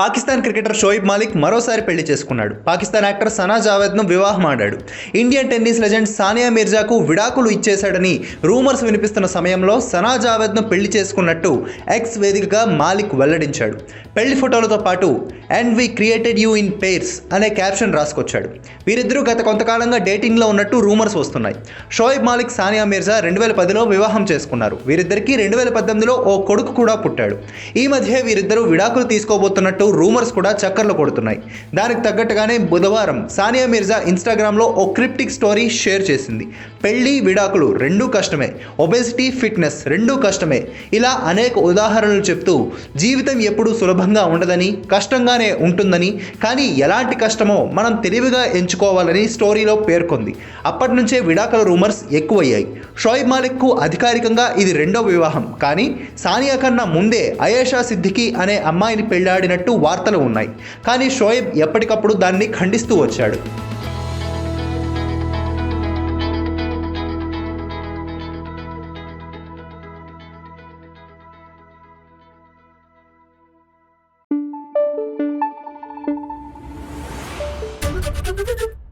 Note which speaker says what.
Speaker 1: Pakistan cricketer Shoaib Malik మరోసారి పెళ్ళి చేసుకున్నాడు. పాకిస్తాన్ యాక్టర్ సనా జావేద్ను వివాహం ఆడాడు. ఇండియన్ టెన్నిస్ లెజెండ్ సానియా మీర్జాకు విడాకులు ఇచ్చేశాడని రూమర్స్ వినిపిస్తున్న సమయంలో సనా జావేద్ను పెళ్ళి చేసుకున్నట్టు ఎక్స్ వేదికగా మాలిక్ వెల్లడించాడు. పెళ్ళి ఫోటోలతో పాటు and we created you in pairs అనే క్యాప్షన్ రాసుకొచ్చాడు. వీరిద్దరూ గత కొంతకాలంగా డేటింగ్లో ఉన్నట్టు రూమర్స్ వస్తున్నాయి. షోయిబ్ మాలిక్ సానియా మీర్జా రెండు వేల పదిలో వివాహం చేసుకున్నారు. వీరిద్దరికీ రెండు వేల పద్దెనిమిదిలో ఓ కొడుకు కూడా పుట్టాడు. ఈ మధ్య వీరిద్దరూ విడాకులు తీసుకోబోతున్నట్టు రూమర్స్ కూడా చక్కర్లు కొడుతున్నాయి. దానికి తగ్గట్టుగానే బుధవారం సానియా మిర్జా ఇన్స్టాగ్రామ్లో ఓ క్రిప్టిక్ స్టోరీ షేర్ చేసింది. పెళ్ళి విడాకులు రెండూ కష్టమే. ఒబెసిటీ ఫిట్నెస్ రెండూ కష్టమే. ఇలా అనేక ఉదాహరణలు చెప్తూ జీవితం ఎప్పుడూ సులభంగా ఉండదని కష్టంగానే ఉంటుందని కానీ ఎలాంటి కష్టమో మనం తెలివిగా ఎంచుకోవాలని స్టోరీలో పేర్కొంది. అప్పటి నుంచే విడాకుల రూమర్స్ ఎక్కువయ్యాయి. షోయిబ్ మాలిక్కు అధికారికంగా ఇది రెండో వివాహం. కానీ సానియా కన్నా ముందే అయేషా సిద్దికి అనే అమ్మాయిని పెళ్ళాడినట్టు వార్తలు ఉన్నాయి కానీ షోయబ్ ఎప్పటికప్పుడు దాన్ని ఖండిస్తూ వచ్చాడు
Speaker 2: Thank you.